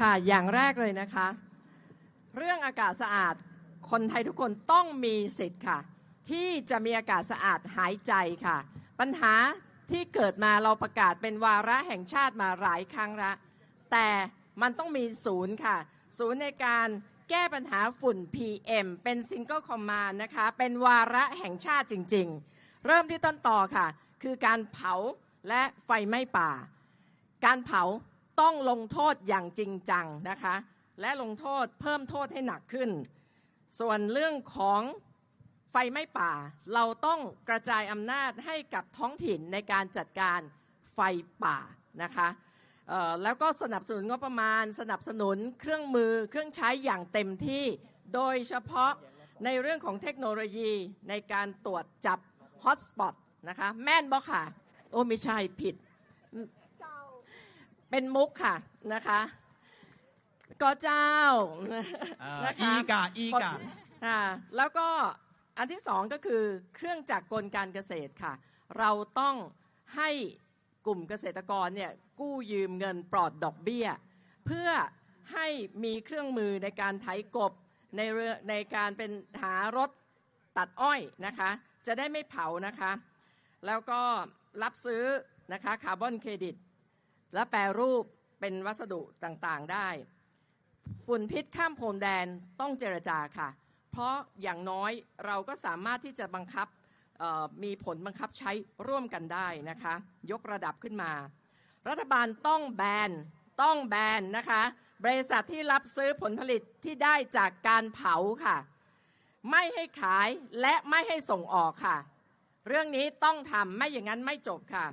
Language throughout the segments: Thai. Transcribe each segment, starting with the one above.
ค่ะ อย่างแรกเลยนะคะ เรื่องอากาศสะอาด คนไทยทุกคนต้องมีสิทธิ์ค่ะ ที่จะมีอากาศสะอาดหายใจค่ะ ปัญหาที่เกิดมาเราประกาศเป็นวาระแห่งชาติมาหลายครั้งละแต่มันต้องมีศูนย์ค่ะ ศูนย์ในการแก้ปัญหาฝุ่น PM เป็น Single Command นะคะ เป็นวาระแห่งชาติจริง ๆ เริ่มที่ต้นต่อค่ะ คือการเผาและไฟไหม้ป่า การเผา ต้องลงโทษอย่างจริงจังนะคะ และลงโทษเพิ่มโทษให้หนักขึ้น ส่วนเรื่องของไฟไม้ป่า เราต้องกระจายอำนาจให้กับท้องถิ่นในการจัดการไฟป่านะคะแล้วก็สนับสนุนงบประมาณ สนับสนุนเครื่องมือเครื่องใช้อย่างเต็มที่ โดยเฉพาะในเรื่องของเทคโนโลยีในการตรวจจับฮอตสปอตนะคะแม่นบ่ค่ะ โอ้ไม่ใช่ผิด เป็นมุกค่ะนะคะก็เจ้าอ่านะคะอีกาอีกาอ่าแล้วก็อันที่สองก็คือเครื่องจักรกลการเกษตรค่ะ เราต้องให้กลุ่มเกษตรกรเนี่ยกู้ยืมเงินปลอดดอกเบี้ย เพื่อให้มีเครื่องมือในการไถกบในเรือในการเป็นหารถตัดอ้อยนะคะ จะได้ไม่เผานะคะ แล้วก็รับซื้อนะคะคาร์บอนเครดิต และแปรรูปเป็นวัสดุต่างๆได้ ฝุ่นพิษข้ามพรมแดนต้องเจรจาค่ะ เพราะอย่างน้อยเราก็สามารถที่จะบังคับมีผลบังคับใช้ร่วมกันได้นะคะ ยกระดับขึ้นมา รัฐบาลต้องแบนต้องแบนนะคะ บริษัทที่รับซื้อผลผลิตที่ได้จากการเผาค่ะ ไม่ให้ขายและไม่ให้ส่งออกค่ะ เรื่องนี้ต้องทำไม่อย่างนั้นไม่จบค่ะ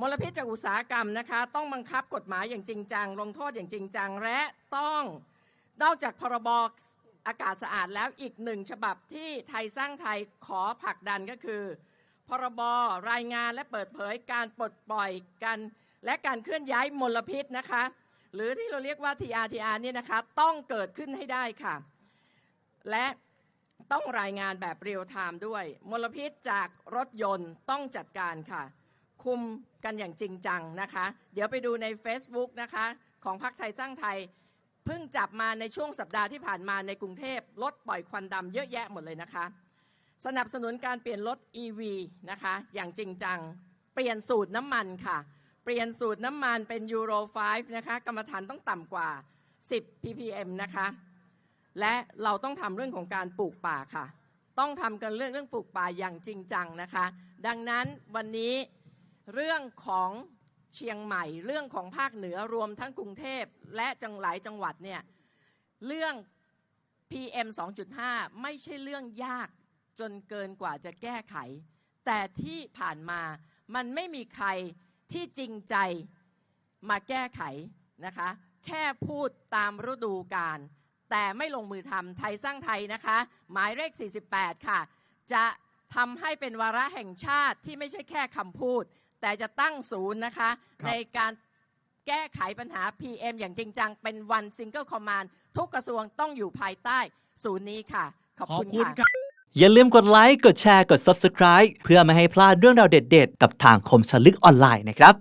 มลพิษจากอุตสาหกรรมนะคะ ต้องบังคับกฎหมายอย่างจริงจัง ลงโทษอย่างจริงจัง และต้องนอกจากพรบอากาศสะอาดแล้วอีกหนึ่งฉบับที่ไทยสร้างไทยขอผลักดันก็คือ พรบรายงานและเปิดเผยการปลดปล่อยกันและการเคลื่อนย้ายมลพิษนะคะ หรือที่เราเรียกว่า TRTR เนี่ยนะคะต้องเกิดขึ้นให้ได้ค่ะ และต้องรายงานแบบเรียลไทม์ด้วย มลพิษจากรถยนต์ต้องจัดการค่ะ คุมกันอย่างจริงจังนะคะ เดี๋ยวไปดูใน Facebook นะคะของพรรคไทยสร้างไทยเพิ่งจับมาในช่วงสัปดาห์ที่ผ่านมาในกรุงเทพรถปล่อยควันดำเยอะแยะหมดเลยนะคะ สนับสนุนการเปลี่ยนรถ EV นะคะอย่างจริงจัง เปลี่ยนสูตรน้ำมันค่ะ เปลี่ยนสูตรน้ำมันเป็นยูโร5นะคะกรรมฐานต้องต่ำกว่า 10 ppm นะคะ และเราต้องทำเรื่องของการปลูกป่าค่ะ ต้องทำกันเรื่องเรื่องปลูกป่าอย่างจริงจังนะคะ ดังนั้นวันนี้ เรื่องของเชียงใหม่ เรื่องของภาคเหนือรวมทั้งกรุงเทพและจังหลายจังหวัดเนี่ยเรื่อง PM 2.5 ไม่ใช่เรื่องยากจนเกินกว่าจะแก้ไข แต่ที่ผ่านมามันไม่มีใครที่จริงใจมาแก้ไขนะคะ แค่พูดตามฤดูกาลแต่ไม่ลงมือทำไทยสร้างไทยนะคะ หมายเลข 48 ค่ะ จะทำให้เป็นวาระแห่งชาติที่ไม่ใช่แค่คำพูด แต่จะตั้งศูนย์นะคะครับในการแก้ไขปัญหา PM อย่างจริงจัง เป็นวันซิงเกิลคอมมานทุกกระทรวงต้องอยู่ภายใต้ศูนย์นี้ค่ะ ขอบขอบคุณคุณค่ะค่ะอย่าลืมกดไลค์ กดแชร์ กด Subscribe เพื่อไม่ให้พลาดเรื่องราวเด็ด ๆ กับทางคมสนลึกออนไลน์นะครับ